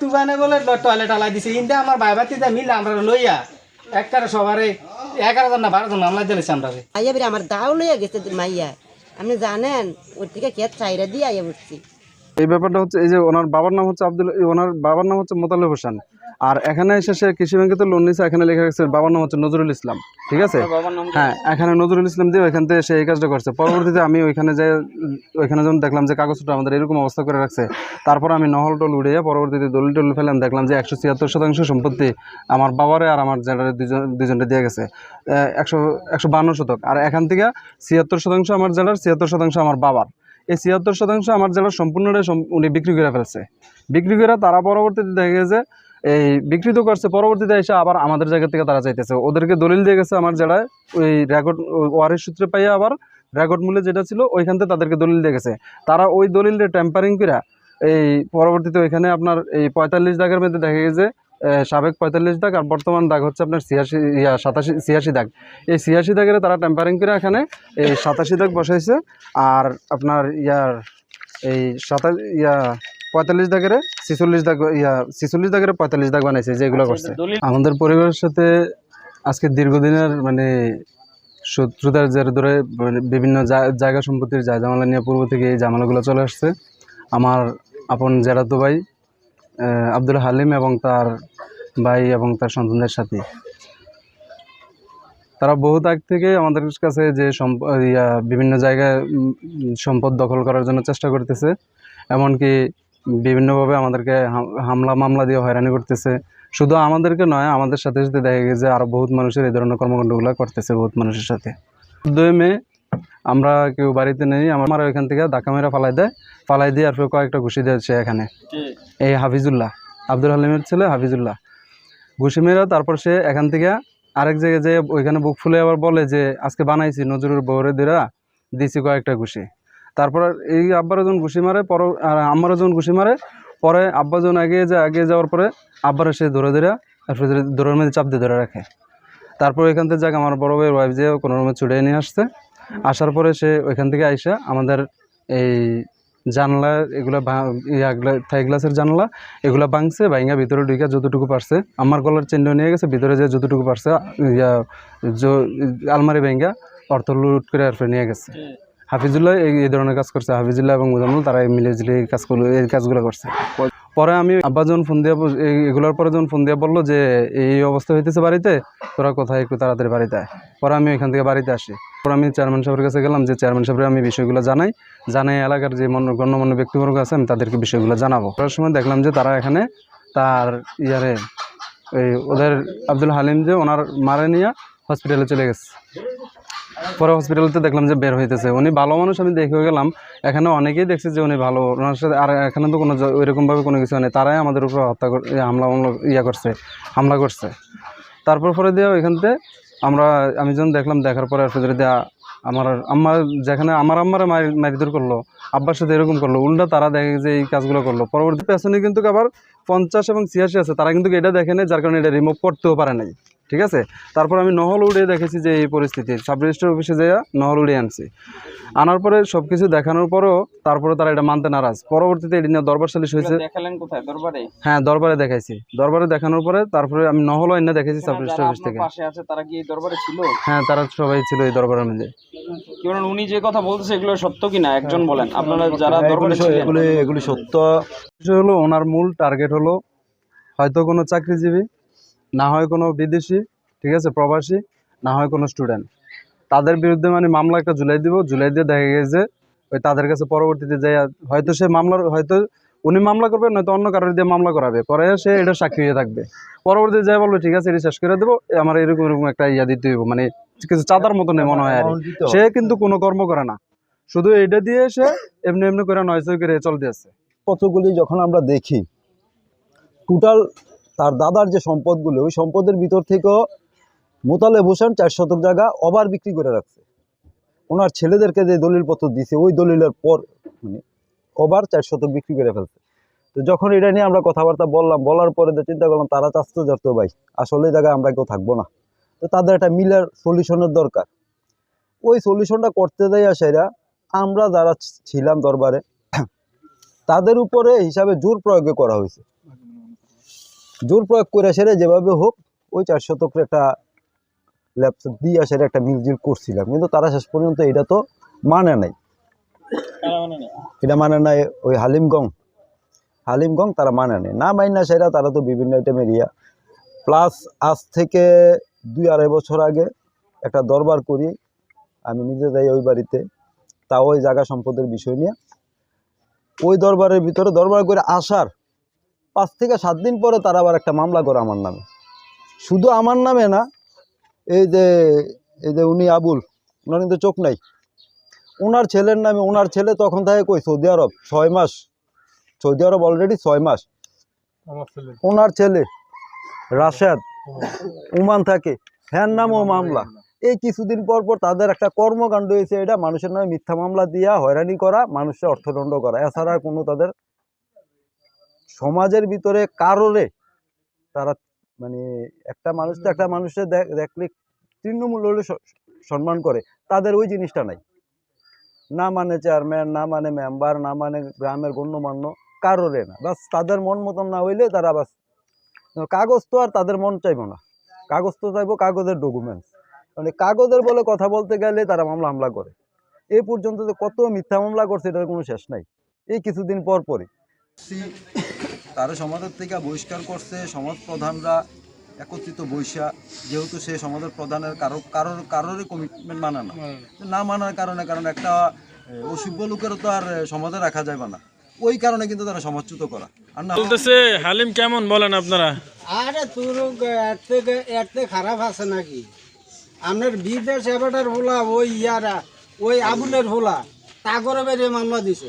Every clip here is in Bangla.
তুফানে বলে টয়লেট আলাই দিছে। ইন্দা আমার ভাই ভাতিতে মিলে আমরা লইয়া একটারে সবারে এগারো জন না বারো জন মামলা দিলেছে আমরা আইয়া বেরে আমার দাও লইয়া গেছে মাইয়া। আপনি জানেন ওর থেকে খেত চাইরা দিয়ে আইয়া উঠছি এই ব্যাপারটা হচ্ছে এই যে ওনার বাবার নাম হচ্ছে আব্দুল ওনার বাবার নাম হচ্ছে মোতালেব হোসেন। আর এখানে এসে সে কৃষি ব্যাংকে তো লোন নিয়েছে এখানে লেখা গেছে বাবার নাম হচ্ছে নজরুল ইসলাম ঠিক আছে? হ্যাঁ এখানে নজরুল ইসলাম দিয়ে ওইখান থেকে সে এই কাজটা করছে। পরবর্তীতে আমি ওইখানে যে ওইখানে যখন দেখলাম যে কাগজটা আমাদের এরকম অবস্থা করে রাখছে তারপর আমি নহল টল উড়িয়ে পরবর্তীতে দলিল টল ফেলাম দেখলাম যে একশো ছিয়াত্তর শতাংশ সম্পত্তি আমার বাবারে আর আমার জেলারে দুজন দুজনকে দিয়ে গেছে। একশো একশো বান্ন শতক। আর এখান থেকে ছিয়াত্তর শতাংশ আমার জেলার ছিয়াত্তর শতাংশ আমার বাবার। এই ছিয়াত্তর শতাংশ আমার জেলার সম্পূর্ণটাই সম- উনি বিক্রি করে ফেলছে। বিক্রি করে তারা পরবর্তীতে দেখা গেছে, এই বিক্রি তো করছে, পরবর্তীতে এসে আবার আমাদের জায়গা থেকে তারা চাইতেছে ওদেরকে দলিল দিয়ে গেছে আমার জেলায়, ওই রেকর্ড ওয়ারের সূত্রে পাইয়া আবার রেকর্ড মূল্যে যেটা ছিল, ওইখান থেকে তাদেরকে দলিল দিয়ে গেছে। তারা ওই দলিলটা টেম্পারিং করে এই পরবর্তীতে ওইখানে আপনার এই পঁয়তাল্লিশ দাগের মধ্যে দেখা গেছে সাবেক পঁয়তাল্লিশ দাগ আর বর্তমান দাগ হচ্ছে আপনার ছিয়াশি ইয়া সাতাশি ছিয়াশি দাগ। এই ছিয়াশি দাগের তারা টেম্পারিং করে এখানে এই সাতাশি দাগ বসাইছে আর আপনার ইয়ার এই সাতাশ ইয়া পঁয়তাল্লিশ দাগের ছিচল্লিশ দাগ ইয়া ছিচল্লিশ দাগের পঁয়তাল্লিশ দাগ বানাইছে যেগুলো করছে। আমাদের পরিবারের সাথে আজকে দীর্ঘদিনের মানে শত্রুতার জের ধরে মানে বিভিন্ন জায়গা সম্পত্তির যা জামালা নিয়ে পূর্ব থেকে এই জামালাগুলো চলে আসছে। আমার আপন জেরাতো ভাই আব্দুল হালিম এবং তার ভাই এবং তার সন্তানদের সাথে। তারা বহুত আগ থেকে আমাদের কাছে যে বিভিন্ন জায়গায় সম্পদ দখল করার জন্য চেষ্টা করতেছে। এমনকি বিভিন্নভাবে আমাদেরকে হামলা মামলা দিয়ে হয়রানি করতেছে। শুধু আমাদেরকে নয়, আমাদের সাথে সাথে দেখা গেছে আরও বহুত মানুষের এই ধরনের কর্মকাণ্ডগুলো করতেছে বহুত মানুষের সাথে। চোদ্দোই মে আমরা কেউ বাড়িতে নেই আমার ওইখান থেকে ধাক্কা মেরে ফালাই দেয় ফালাই দিয়ে আর ফের কয়েকটা ঘুষি দিয়েছে এখানে। এই হাফিজুল্লাহ আব্দুল হালিমের ছেলে হাফিজুল্লাহ। ঘুষি মেরে তারপর সে এখান থেকে আরেক জায়গায় যে ওইখানে বুক ফুলে আবার বলে যে আজকে বানাইছি নজরুল বৌরে দিরা দিছি কয়েকটা ঘুষি। তারপর এই আব্বারও যখন ঘুষি মারে পর আর আমারও যখন ঘুষি মারে পরে আব্বা যখন এগিয়ে যায় এগিয়ে যাওয়ার পরে আব্বারে সে ধরে ধরে তারপরে দৌড়ের মধ্যে চাপ দিয়ে ধরে রাখে। তারপর এখান থেকে যাক আমার বড় ভাইয়ের ওয়াইফ যে কোনো রুমে ছুটিয়ে নিয়ে আসছে। আসার পরে সে ওইখান থেকে আইসা আমাদের এই জানলা এগুলো থাই গ্লাসের জানলা এগুলো ভাঙছে ভাঙা ভিতরে ঢুকে যতটুকু পারছে। আমার গলার চেন্ড নিয়ে গেছে ভিতরে যে যতটুকু পারছে ইয়া আলমারি ভেঙ্গা অর্থ লুট করে আর নিয়ে গেছে। হাফিজুল্লাহ এই ধরনের কাজ করছে। হাফিজুল্লাহ এবং মুজাম্মল তারা এই মিলে এই কাজগুলো এই কাজগুলো করছে। পরে আমি আব্বা যখন ফোন দিয়ে এগুলোর পরে যখন ফোন দিয়ে বলল যে, এই অবস্থা হইতেছে বাড়িতে, তোরা কোথায় একটু তাড়াতাড়ি বাড়িতে আয়। পরে আমি এখান থেকে বাড়িতে আসি। পরে আমি চেয়ারম্যান সাহেবের কাছে গেলাম যে চেয়ারম্যান সাহেবের আমি বিষয়গুলো জানাই জানাই এলাকার যে মন গণ্যমান্য ব্যক্তিবর্গ আছে, আমি তাদেরকে বিষয়গুলো জানাব। করার সময় দেখলাম যে, তারা এখানে তার ইয়ারে ওই ওদের আব্দুল হালিম যে, ওনার মারে নিয়ে হসপিটালে চলে গেছে। পরে হসপিটালতে দেখলাম যে বের হইতেছে। উনি ভালো মানুষ, আমি দেখে গেলাম। এখানে অনেকেই দেখছে যে উনি ভালো ওনার সাথে, আর এখানে তো কোনো ওইরকমভাবে কোনো কিছু নেই। তারাই আমাদের উপর হত্যা হামলা ইয়া করছে, হামলা করছে। তারপর পরে দিয়ে ওইখানতে আমরা, আমি যখন দেখলাম, দেখার পরে দেওয়া আমার আম্মা যেখানে আমার আম্মারা মারি মারিদুর করল, আব্বার সাথে এরকম করল, উল্টা তারা দেখে যে এই কাজগুলো করল। পরবর্তী পেছনে কিন্তু আবার পঞ্চাশ এবং ছিয়াশি আছে, তারা কিন্তু এটা দেখে নেই, যার কারণে এটা রিমুভ করতেও পারে নাই। ঠিক আছে? তারপর আমি নহল উড়ে দেখেছি যে এই পরিস্থিতি। সাব রেজিস্টার অফিসে যাইয়া নহল উড়ে আনছি। আনার পরে সব কিছু দেখানোর পরেও তারপরে তারা এটা মানতে নারাজ। পরবর্তীতে এটা নিয়ে দরবার সালিশ হয়েছে। দেখালেন কোথায়? দরবারে? হ্যাঁ দরবারে দেখাইছি। দরবারে দেখানোর পরে তারপরে আমি নহল আইনা দেখেছি সাব রেজিস্টার অফিস থেকে। তারা কি দরবারে ছিল? হ্যাঁ তারা সবাই ছিল এই দরবারের মধ্যে। কি বলেন উনি যে কথা বলতেছে এগুলো সত্য কিনা? একজন বলেন। আপনারা যারা দরবারে এগুলি সত্য। হলো ওনার মূল টার্গেট হলো হয়তো কোনো চাকরিজীবী না হয় কোনো বিদেশি ঠিক আছে প্রবাসী না হয় কোনো স্টুডেন্ট তাদের বিরুদ্ধে মানে মামলা একটা জুলাই দিব জুলাই দিয়ে দেখা গেছে ওই তাদের কাছে পরবর্তীতে যাই হয়তো সে মামলার হয়তো উনি মামলা করবে নয়তো অন্য কারোর দিয়ে মামলা করাবে। করে সে এটা সাক্ষী হয়ে থাকবে। পরবর্তীতে যাই বলবে ঠিক আছে এটা শেষ করে দেবো আমার এরকম এরকম একটা ইয়া দিতে হইব। মানে কিছু চাঁদার মতো নেই মনে হয় আর সে কিন্তু কোনো কর্ম করে না। শুধু এটা দিয়ে সে এমনি এমনি করে নয় করে চলতে আছে। কতগুলি যখন আমরা দেখি টোটাল তার দাদার যে সম্পদগুলো, ওই সম্পদের ভিতর থেকেও মোতালেব হোসেন চার শতক জায়গা অবার বিক্রি করে রাখছে। ওনার ছেলেদেরকে যে দলিলপত্র দিছে, ওই দলিলের পর মানে অবার চার শতক বিক্রি করে ফেলছে। তো যখন এটা নিয়ে আমরা কথাবার্তা বললাম, বলার পরে তো চিন্তা করলাম, তারা চাচ্ছে যার তো ভাই, আসলে জায়গায় আমরা কেউ থাকব না। তো তাদের একটা মিলার সলিউশনের দরকার। ওই সলিউশনটা করতে দেয় সেরা আমরা যারা ছিলাম দরবারে, তাদের উপরে হিসাবে জোর প্রয়োগে করা হয়েছে। জোর প্রয়োগ করে সেরে যেভাবে হোক ওই চার শতকের একটা ল্যাপটপ দিয়ে সেটা একটা মিউজিক করছিলাম। কিন্তু তারা শেষ পর্যন্ত এটা তো মানে নাই। এটা মানে নাই ওই হালিমগং। হালিমগং তারা মানে নেই। না মাইন না সেটা তারা তো বিভিন্ন আইটেমের ইয়া। প্লাস আজ থেকে দুই আড়াই বছর আগে একটা দরবার করি আমি নিজে যাই ওই বাড়িতে। তা ওই জায়গা সম্পদের বিষয় নিয়ে। ওই দরবারের ভিতরে দরবার করে আসার পাঁচ থেকে সাত দিন পরে তারা আবার একটা মামলা করে আমার নামে। শুধু আমার নামে না এই যে এই যে উনি আবুল ওনার কিন্তু চোখ নাই। ওনার ছেলের নামে ওনার ছেলে তখন থাকে কই? সৌদি আরব ছয় মাস। সৌদি আরব অলরেডি ছয় মাস। ওনার ছেলে। রাশেদ উমান থাকে। হ্যার নামও মামলা এই কিছুদিন পর পর তাদের একটা কর্মকাণ্ড হয়েছে এটা। মানুষের নামে মিথ্যা মামলা দিয়া হয়রানি করা মানুষের অর্থদণ্ড করা। এছাড়া কোনো তাদের সমাজের ভিতরে কারোরে তারা মানে একটা মানুষ তো একটা মানুষের দেখ- দেখলে তৃণমূল হলে সম্মান করে। তাদের ওই জিনিসটা নাই। না মানে চেয়ারম্যান না মানে মেম্বার না মানে গ্রামের গণ্যমান্য কারোরে না। বাস তাদের মন মতন না হইলে তারা বাস কাগজ তো আর তাদের মন চাইব না। কাগজ তো চাইব কাগজের ডকুমেন্টস মানে কাগজের বলে কথা বলতে গেলে তারা মামলা হামলা করে। এই পর্যন্ত যে কত মিথ্যা মামলা করছে এটার কোনো শেষ নাই। এই কিছুদিন পর পরই। তারা সমাজের থেকে বহিষ্কার করছে সমাজ প্রধানরা একত্রিত বৈশা যেহেতু সে সমাজের প্রধানের কারও কারোর কারোরই কমিটমেন্ট মানে না। না। মানার কারণে কারণ একটা অসভ্য লোকেরও তো আর সমাজে রাখা যাবে না। ওই কারণে কিন্তু তারা সমাজচ্যুত করা। আর না বলতেছে হালিম কেমন বলেন আপনারা? আরে তোর এর থেকে এর থেকে খারাপ আছে নাকি? আপনার বিদেশ এবারটার ভোলা ওই ইয়ারা ওই আবুলের ভোলা তাগরে বেড়ে মামলা দিছে।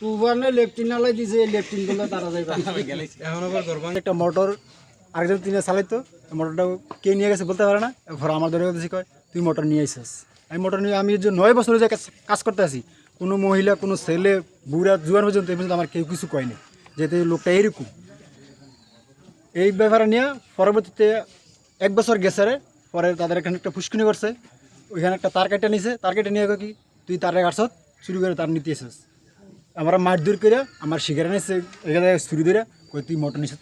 তুবানে লেফটিন আলাই দিছে লেফটিনগুলো তারা যাইবা। এখন আবার করবান একটা মোটর আরেকজন তিনে চালাইতো মোটরটা কে নিয়ে গেছে বলতে পারে না ঘর আমার ধরে কয় তুই মোটর নিয়ে আইসিস আমি মোটর নিয়ে আমি যে নয় বছর যে কাজ- কাজ করতে আছি কোনো মহিলা কোনো ছেলে বুড়া জুয়ান পর্যন্ত এই পর্যন্ত আমার কেউ কিছু কয়নি যেতে লোকটা এরকম। এই ব্যাপারে নিয়ে পরবর্তীতে এক বছর গেছে রে পরে তাদের এখানে একটা ফুসকুনি করছে ওইখানে একটা তার কেটে নিছে তার কেটে নিয়ে কি তুই তারে কাটছত চুরি করে তার নিতে এসেছিস। আমরা মাঠ দূর করে আমার শিকারে নিছে এখানে চুরি ধরে কই তুই মোটর নিছে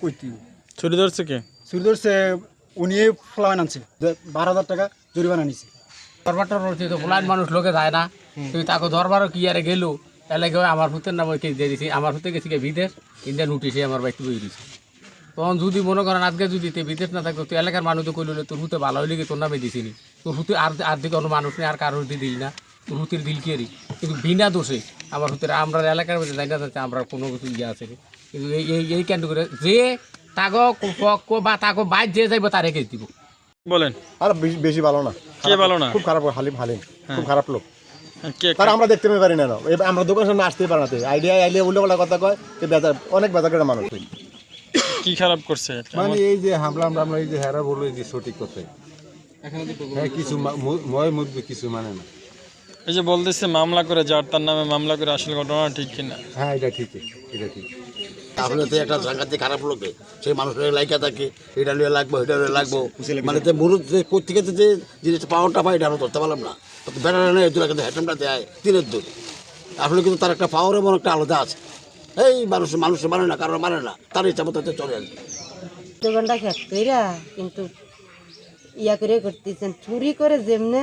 কই তুই? ছুরি ধরছে কে? চুরি ধরছে উনি ফ্লাওয়ান আনছে বারো হাজার টাকা জরিমানা নিছে। দরবারটা রয়েছে তো ফ্লাইট মানুষ লোকে যায় না। তুই তাকে দরবারও কি আরে গেলো? তাহলে কেউ আমার ভূতের নাম ওই দিয়ে দিছি? আমার ভূতে গেছি বিদেশ ইন্ডিয়ান উঠিছে আমার বাড়িতে বই দিছে। তখন যদি মনে করেন আজকে যদি তুই বিদেশ না থাকতো তুই এলাকার মানুষ তো কইলে তোর হুতে ভালো হইলে কি তোর নামে দিছিনি তোর হুতে আর আর দিকে কোনো মানুষ নেই আর কারোর দিয়ে দিল না। তোর হুতের দিল কি কিন্তু বিনা দোষে আমার হুতের আমরা এলাকার মধ্যে যাই না যাচ্ছে আমরা কোনো কিছু ইয়ে আছে কিন্তু এই এই এই কেন করে যে তাগো ক- ক- বা তাগো বাইর যে যাইব তারে কেস দিব? বলেন। আর বেশি- ভালো না। কে ভালো না? খুব খারাপ হালিম হালিম। খুব খারাপ লোক। কে আমরা দেখতে পারি না আমরা দোকানের সামনে আসতেই পারি না আইডিয়া আইডিয়া উল্টো পাল্টা কথা কয় সে বেজার অনেক বেজার করে মানুষ। কি খারাপ করছে? মানে এই যে হামলা আমরা আমরা এই যে হেরা বলো এই যে সঠিক কথা হ্যাঁ কিছু ময় মুরবি কিছু মানে না। এই যে বলতেছে মামলা করে যার তার নামে মামলা করে আসলে ঘটনা ঠিক কিনা? হ্যাঁ এটা ঠিক এটা ঠিক আসলে তো একটা সাংঘাতিক খারাপ লোকে সেই মানুষের লাইকা থাকে এটা লিয়ে লাগবো এটা লিয়ে লাগবো। মানে যে মুরুদ যে কোথেকে যে জিনিসটা পাওয়ারটা পাই এটা আমরা ধরতে পারলাম না। বেড়ানো নেই দূরে কিন্তু হেঁটেমটা দেয় তীরের দূর আসলে কিন্তু তার একটা পাওয়ার এবং একটা আলাদা আছে। এই মানুষ মানুষ মানে না কারণ মানে না তার ইচ্ছা মতো হচ্ছে চলে আসবে। দোকানটা খেত কিন্তু ইয়া করে করতেছেন চুরি করে যেমনে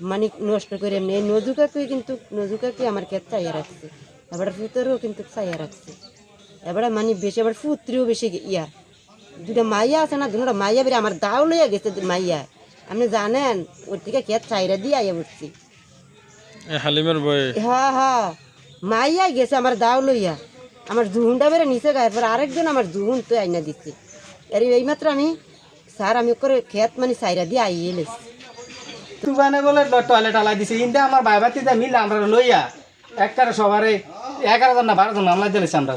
মানে নষ্ট করে এমনি নজুকাকে কিন্তু নজুকাকে আমার ক্ষেত চাইয়া রাখছে। এবার ফুতেরও কিন্তু চাইয়া রাখছে। এবারে মানে বেশি এবার ফুত্রিও বেশি ইয়া। দুটা মাইয়া আছে না দুটা মাইয়া বেরে আমার দাও লইয়া গেছে মাইয়া। আপনি জানেন ওর থেকে খেত চাইরা দিয়ে আইয়া উঠছি হালিমের বয়ে। হ্যাঁ হ্যাঁ মাইয়া গেছে আমার দাও লইয়া। আমার জুহুনটা বেড়ে নিচে গায়ে পর আরেকজন আমার জুহুন তো আইনা দিচ্ছে। আর এইমাত্র আমি স্যার আমি করে খেত মানে চাইরা দিয়ে আইয়ে এলেছি তুবানে বলে টয়লেট আলাই দিছে। ইন্দা আমার ভাই ভাতিতে মিলে আমরা লইয়া একবারে সবারে এগারো জন না বারো জন আমলা দিলেছে আমরা